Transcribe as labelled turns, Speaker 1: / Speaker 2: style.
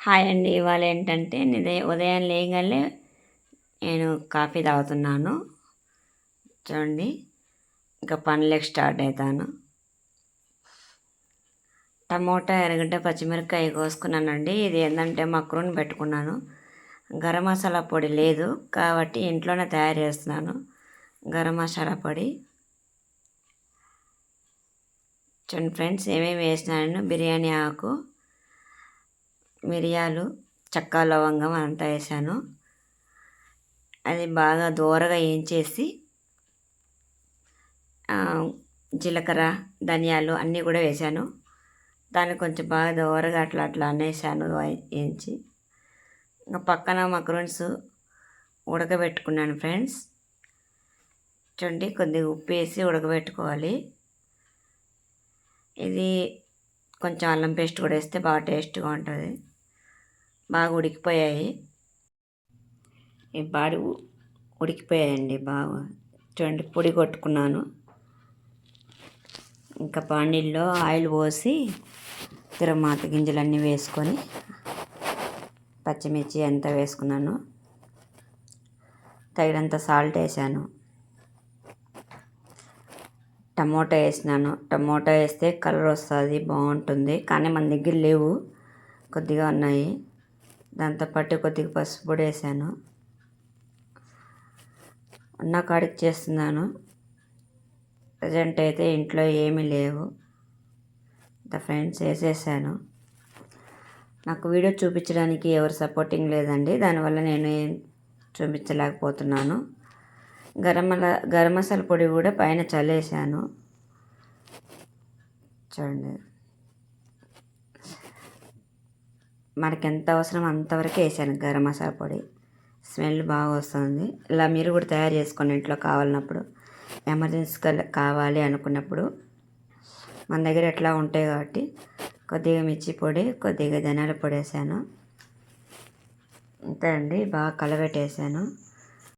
Speaker 1: Hi అండి. ఇవాళ ఏంటంటే నేను ఉదయం లేయగానే నేను కాఫీ తాగుతున్నాను. చూడండి ఇంకా పనులకు స్టార్ట్ అవుతాను టమోటా ఎర్రగడ్డ పచ్చిమిరపకాయ కోసుకున్నానండి. ఇది ఏంటంటే మక్రూన్ పెట్టుకున్నాను. గరం మసాలా పొడి లేదు కాబట్టి ఇంట్లోనే తయారు చేస్తున్నాను. గరం మసాలా పొడి. చూడండి ఫ్రెండ్స్ ఏమేమి వేసినాను బిర్యానీ ఆకు మిరియాలు చెక్క లవంగం అంతా వేసాను. అది బాగా దూరగా వేయించేసి జీలకర్ర ధనియాలు అన్నీ కూడా వేసాను. దాన్ని కొంచెం బాగా దూరగా అట్లా అట్లా అనేసాను వేయించి ఇంకా పక్కన మక్రోన్స్ ఉడకబెట్టుకున్నాను ఫ్రెండ్స్. చూడండి కొద్దిగా ఉప్పు వేసి ఉడకబెట్టుకోవాలి. ఇది కొంచెం అల్లం పేస్ట్ కూడా వేస్తే బాగా టేస్ట్గా ఉంటుంది. బాగా ఉడికిపోయాయి. ఈ బాడి ఉడికిపోయాయండి బాగా. చూడండి పొడి కొట్టుకున్నాను. ఇంకా పానీల్లో ఆయిల్ పోసి తిరమాత గింజలన్నీ వేసుకొని పచ్చిమిర్చి అంతా వేసుకున్నాను. తగినంత సాల్ట్ వేసాను. టమోటా వేసినాను. టమోటా వేస్తే కలర్ వస్తుంది బాగుంటుంది. కానీ మన దగ్గర లేవు. కొద్దిగా ఉన్నాయి. దాంతోపాటు కొద్దిగా పసుపు పొడి వేసాను. ఉన్న కాడికి చేస్తున్నాను. ప్రజెంట్ అయితే ఇంట్లో ఏమీ లేవు. ద ఫ్రెండ్స్ వేసేసాను. నాకు వీడియో చూపించడానికి ఎవరు సపోర్టింగ్ లేదండి. దానివల్ల నేను ఏం చూపించలేకపోతున్నాను. గరం గరం మసాలా పొడి కూడా పైన చల్లేసాను. చూడండి. మనకి ఎంత అవసరం అంతవరకు వేసాను గరం మసాలా పొడి. స్మెల్ బాగా వస్తుంది. ఇలా మీరు కూడా తయారు చేసుకోండి ఇంట్లో కావాలన్నప్పుడు. ఎమర్జెన్సీగా కావాలి అనుకున్నప్పుడు. మన దగ్గర ఎట్లా ఉంటాయి కాబట్టి. కొద్దిగా మిర్చి పొడి కొద్దిగా ధనియాల పొడి వేసాను. అంతే అండి. బాగా కలబెట్టేసాను